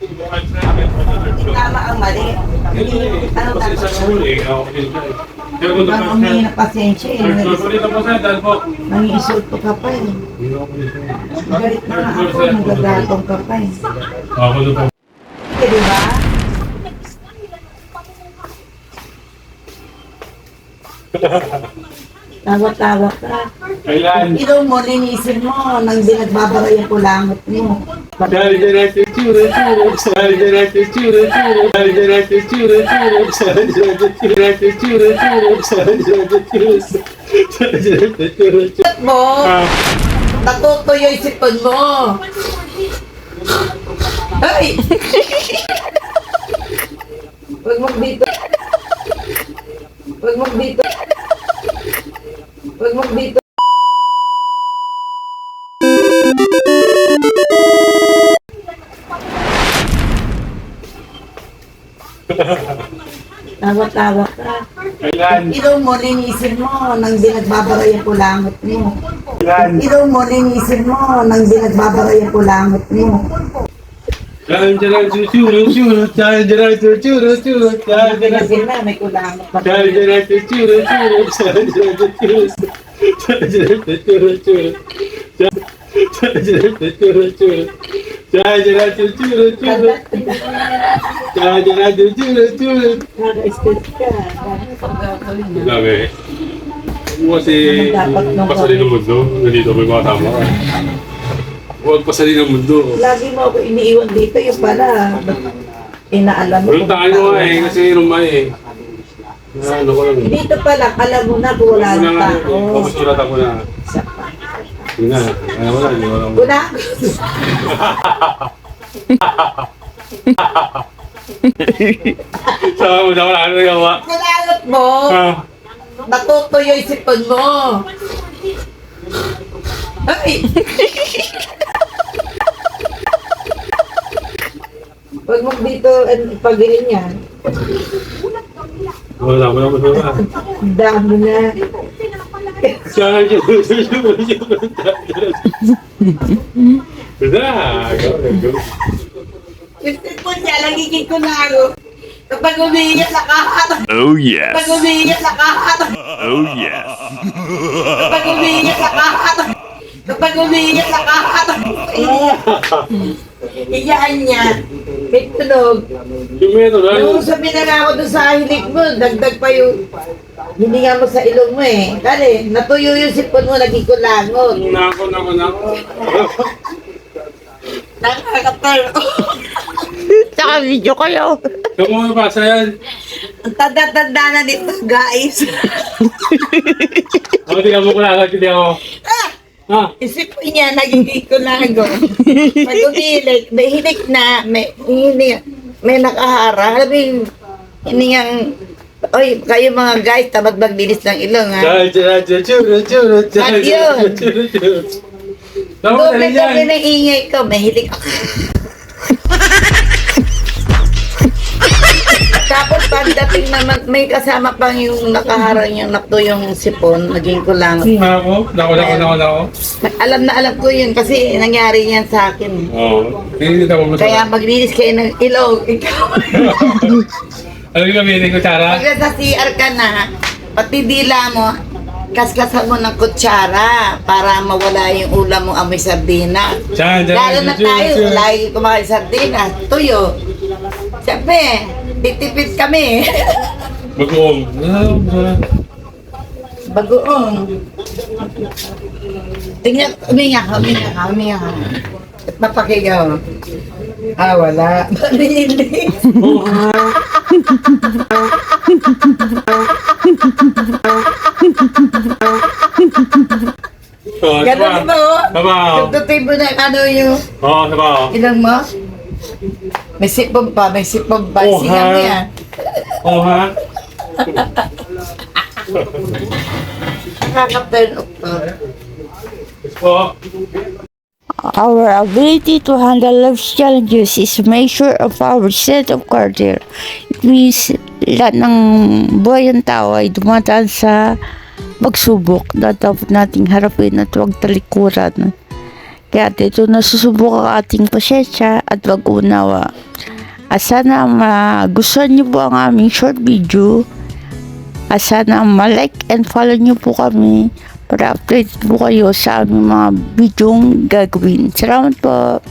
Tama ang mali. Ano Kasi sa huli, ako eh. Kaya kung Ibang dapat humingi ng pasensya eh. Nagsusulit ako sa dahil po. Nangiisulto ka pa eh. Galit na nga ako, nagagatong ka pa eh. Ako doon po. Eh, di ba? Tawa-tawa ka. Kailan? Ilaw mo, linisin mo, nang binagbabara yung kulangot mo. Mo, natutuyo sipon mo. Ay! Huwag mo dito. Huwag mo dito. Huwag mo dito. Tawa-tawa ka. Kailan? Ilaw mo, linisin mo, nang binagbabara yung kulangot mo. Kailan? Ilaw mo, linisin mo, nang binagbabara yung kulangot mo. Dahil dyan natin tsura, tsura. Dahil dyan natin tsura, tsura. Dahil dyan natin Kasi na, may kulangot pa. Dahil dyan natin tsura, tsura. Dahil dyan natin tsura, tsura. Dami. Kasi pasalin ng mundo. Nandito may mga tama. Huwag pasalin ng mundo. Lagi mo ako iniiwan dito, yung pala, inaalam mo. Walang tayo nga eh, kasi rumay eh. Ano ko lang. Dito pala, alam mo na kung wala Ako na pamusulat ako na. Yun na, ano wala, hindi wala. Wala. Sama mo, sama ano nagawa. Kulangot mo, Ah, natutuyo yung sipon mo. Ay! Huwag mo dito pagdiin yan. wala mo naman wala. Damo na. Siya. Yung sipon niya, nagiging kulangot. Kapag umiiyak, nakaharap. Oh yes. Kapag umiiyak, nakaharap. Oh yes. Kapag umiiyak, nakaharap. Kapag umiiyak, nakaharap. Iyaan niya. May tunog. Yung sabi na nga ako doon sa hilik mo, dagdag pa yung hininga mo sa ilong mo eh. Kali, natuyo yung sipon mo, naging kulangot. Nako, nako, nako. Nakakatar. Tsaka video kayo. Kamu mo pasa yan. Ang tanda-tanda na nito, guys. Ako, tingnan mo ko lang, hindi ako. Ha? Isipon niya, nagiging kulangot. Pag umiilik, may hilik na, may hininga, may nakahara. Mo yung hiningang, Oy, kayo mga guys, tamad maglinis ng ilong ha. At yun. Tama na ingay ko, may hilik ako. Pagdating naman, may kasama pang yung nakaharang yung nakto yung sipon, naging kulang. Nako, nako, nako, nako, nako. Alam na alam ko yun kasi nangyari yan sa akin. Oo. Hindi ako masarap. Kaya maglinis kayo ng ilong. Ikaw, Ano yung gamitin ko, Chara? pag nasa CR ka na, pati dila mo, kaskasan mo ng kutsara para mawala yung ulam mo amoy sardinas. Diyan, diyan. Lalo na tayo, tsura. lagi kumakain sardinas, tuyo. Siyempre, titipid kami. Ah, masarap. Bagoong. Tingnan, uminga ka, uminga ka, uminga ka. At mapakigaw. Ah, wala. Hindi. Oh, Ganun diba? ba, oh? Tama. Tututin mo na ano yung Oo, diba? ilang mo. May sipon pa, may sipon pa. Oh, Singa mo ha? yan. Oo, ha? Off to. Oo. Our ability to handle life's challenges is a measure of our set of character. It means lahat ng buhay ng tao ay dumadaan sa pagsubok na dapat nating harapin at huwag talikuran. Kaya dito nasusubok ang ating pasensya at pag-unawa. At sana magustuhan niyo po ang aming short video. At sana ma-like and follow niyo po kami para update po kayo sa aming mga videong gagawin. Salamat po!